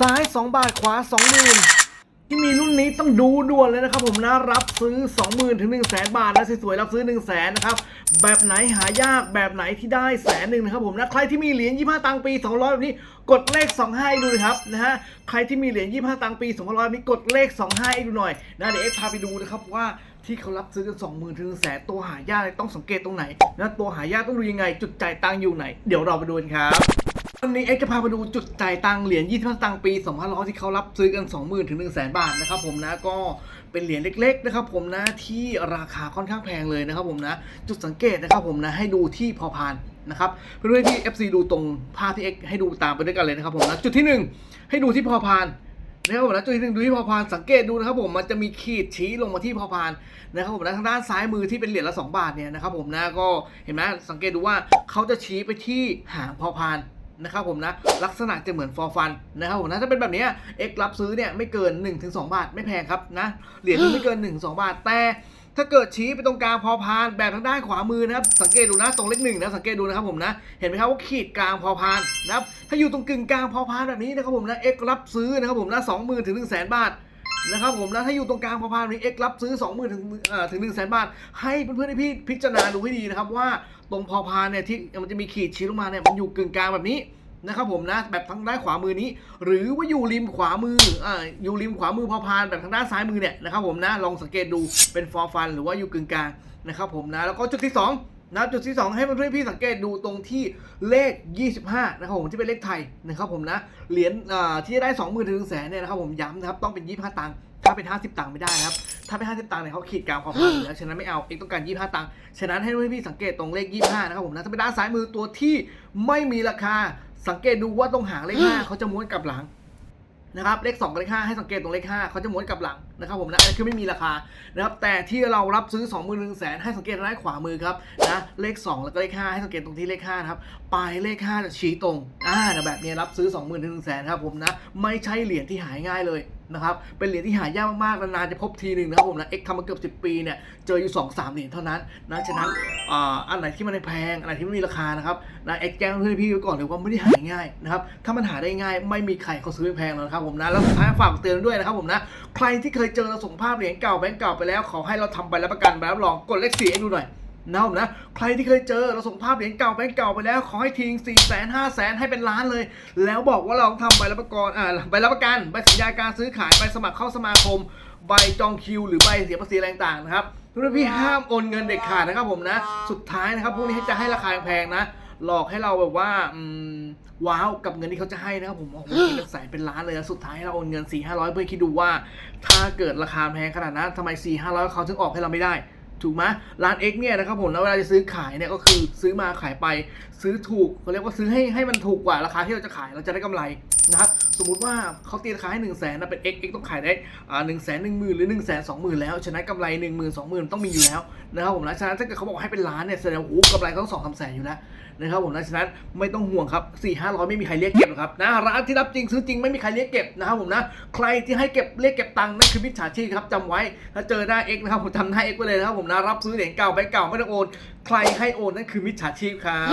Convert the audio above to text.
ซ้าย 2 บาทขวา 20,000 ที่มีรุ่นนี้ต้องดูด่วนเลยนะครับผมนะ รับซื้อ 20,000 ถึง 1 0 0 0 0แบาทนะสวยๆรับซื้อ 1 0 0 0 0แนะครับ แบบไหนหายากแบบไหนที่ได้แสนหนึ่งนะครับผมนะ ใครที่มีเหรียญ 25 ตังค์ปี 200 แบบนี้กดเลข 25ให้ดูนะครับนะฮะใครที่มีเหรียญ 25 ตังค์ปี200แบบนี้กดเลข 25ให้ดูหน่อยนะเดี๋ยวเอ็กพาไปดูนะครับว่าที่เขารับซื้อกัน20,000ถึง1 0 0 0 0แสนตัวหายากต้องสังเกตตรงไหนนะตัวหายากต้องดูยังไงจุดจ่ายตังค์อยู่ไหน เดี๋ยวเราไปดูกันครับ วันนี้เอ็กซ์จะพาไปดูจุดจ่ายตังเหรียญ25ตังค์ปี2500ที่เขารับซื้อกัน 20,000 ถึง 1 0 0 0 0 0 บาทนะครับผมนะก็เป็นเหรียญเล็ก ๆ นะครับผมนะที่ราคาค่อนข้างแพงเลยนะครับผมนะจุดสังเกตนะครับผมนะให้ดูที่พอพานนะครับเพื่อนๆที่ FC ดูตรงภาพที่เอ็กซ์ให้ดูตามไปด้วยกันเลยนะครับผมนะจุดที่หนึ่งให้ดูที่พอพานนะครับผมนะจุดที่หนึ่งดูที่พอพานสังเกตดูนะครับผมมันจะมีขีดชี้ลงมาที่พอพานนะครับผมนะทางด้านซ้ายมือที่เป็นเหรียญละ 2 บาทเนี่ยนะครับผมนะก็เห็นไหมสังเกตดูว่าเขาจะชี้ไปที่หางพอพาน นะครับผมนะ ลักษณะจะเหมือนฟอร์ฟันนะครับผมนะถ้าเป็นแบบนี้เอ็กรับซื้อเนี่ยไม่เกิน 1-2 บาทไม่แพงครับนะเหรียญไม่เกิน 1-2 บาทแต่ถ้าเกิดชี้ไปตรงกลางพอพานแบบทางด้านขวามือนะครับสังเกตดูนะตรงเลขหนึ่งนะสังเกตดูนะครับผมนะเห็นไหมครับว่าขีดกลางพอพานนะครับถ้าอยู่ตรงกึ่งกลางพอพานแบบนี้นะครับผมนะเอ็กรับซื้อนะครับผมนะสองหมื่นถึงหนึ่งแสนบาท นะครับผมนะถ้าอยู่ตรงกลางพอพานนี้เอ็กรับซื้อสองหมื่นถึงเอ่อถึงหนึ่งแสนบาท ให้เพื่อนๆพี่พิจารณาดูให้ดีนะครับว่าตรงพอพานเนี่ยที่มันจะมีขีดชี้ลงมาเนี่ยมันอยู่กึ่งกลางแบบนี้นะครับผมนะแบบทางด้านขวามือนี้ หรือว่าอยู่ริมขวามืออ่าอยู่ริมขวามือพอพานแบบทางด้านซ้ายมือเนี่ยนะครับผมนะลองสังเกตดูเป็นฟอร์ฟัน หรือว่าอยู่กึ่งกลางนะครับผมนะแล้วก็จุดที่สอง นะจุดที่2ให้เพื่อนๆพี่สังเกตดูตรงที่เลข 25 นะครับผมที่เป็นเลขไทยนะครับผมนะเหรียญที่ได้ 20,000ถึงแสนเนี่ยนะครับผมย้ำนะครับต้องเป็น 25 ตังค์ถ้าเป็น 50 ตังค์ไม่ได้นะครับ ถ้าเป็น 50 ตังค์เนี่ยเขาขีดกลางพอพานอยู่แล้วฉะนั้นไม่เอาเองต้องการ 25 ตังค์ฉะนั้นให้เพื่อนๆพี่สังเกตตรงเลข 25 นะครับผมนะถ้าเป็นด้านซ้ายมือตัวที่ไม่มีราคาสังเกตดูว่าตรงหางเลข5เขาจะม้วนกลับหลัง นะครับเลข 2 กับเลข 5 ให้สังเกตตรงเลข 5เขาจะม้วนกลับหลังนะครับผมนะอันนี้คือไม่มีราคานะครับแต่ที่เรารับซื้อ2 1 0 0 0 0แสนให้สังเกตด้านขวามือครับนะเลข 2 แล้วก็เลข 5 ให้สังเกตตรงที่เลข5นะครับปลายเลข 5 จะชี้ตรงอ่าแบบนี้รับซื้อ 2 0 0 0 0ถึงแสนครับผมนะไม่ใช่เหรียญที่หายง่ายเลย นะครับ เป็นเหรียญที่หายากมากๆ นานๆ จะพบทีหนึ่งนะครับผมนะเอ็กทำมาเกือบ 10 ปีเนี่ย เจออยู่ 2 3 เหรียญเท่านั้นนะฉะนั้นอ่าอันไหนที่มันแพง อันไหนที่ไม่มีราคานะครับนะเอ็กแจ้งเพื่อนพี่ไว้ก่อนเลยว่าไม่ได้หายง่ายนะครับ ถ้ามันหาได้ง่ายไม่มีใครเขาซื้อแพงหรอกนะครับผมนะ แล้วสุดท้ายฝากเตือนด้วยนะครับผมนะ ใครที่เคยเจอเราส่งภาพเหรียญเก่าแบงก์เก่าไปแล้ว ขอให้เราทำใบรับประกันใบรับรอง กดเลขสี่ให้ดูหน่อย นะผมนะ ใครที่เคยเจอเราส่งภาพเหรียญเก่าแบงก์เก่าไปแล้ว ขอให้ทิ้งสี่แสนห้าแสนให้เป็นล้านเลย แล้วบอกว่าเราทำใบรับประกันอ่าใบรับประกันใบสัญญาการซื้อขายใบสมัครเข้าสมาคม ใบจองคิว หรือใบเสียภาษีอะไรต่างนะครับทุกท่านพี่ห้ามโอนเงินเด็ดขาดนะครับผมนะ สุดท้ายนะครับพวกนี้จะให้ราคาแพงนะหลอกให้เราแบบว่าว้าวกับเงินที่เขาจะให้นะครับผมโอ้โหเป็นแสนเป็นล้านเลยนะสุดท้ายเราโอนเงิน4 5 0 0เพื่อคิดดูว่า ถ้าเกิดราคาแพงขนาดนั้นทำไม4 5 0 0เขาถึงออกให้เราไม่ได้ ถูกไหมร้าน X เนี่ยนะครับผมแล้วเวลาจะซื้อขายเนี่ยก็คือซื้อมาขายไปซื้อถูกเขาเรียกว่าซื้อให้ให้มันถูกกว่าราคาที่เราจะขายเราจะได้กำไรนะครับสมมุติว่าเขาตีราคาให้1นึ่งแสนนะเป็น X X ต้องขายได้อ่าหนึ่งแสนหนึ่งหมื่นหรือ1นึ่งแสนสองหมื่นแล้วฉะนั้นกำไร1 0 0 0 0 2 0,000ต้องมีอยู่แล้วนะครับผมนะฉะนั้นถ้าเกิดเขาบอกให้เป็นล้านเนี่ยแสดงว่าโอ้กำไรต้องสองสามแสนอยู่แล้วนะครับผมนะฉะนั้นไม่ต้องห่วงครับ4ี่ห้าร้อยไม่มีใครเรียกเก็บครับนะร้านที่รับจริงซื้อจริงไม่มีใครเรียกเก็บนะครับผมนะใครที่ให้เก็บเรียกเก็บตังค์นั่นคือมิจฉาชีพครับจำไว้ถ้าเจอหน้า X นะครับผมจำหน้า X ไว้เลยนะครับผมนะ รับซื้อเหรียญเก่าไปเก่าไม่ต้องโอน ใครให้โอนนั่นคือมิจฉาชีพครับ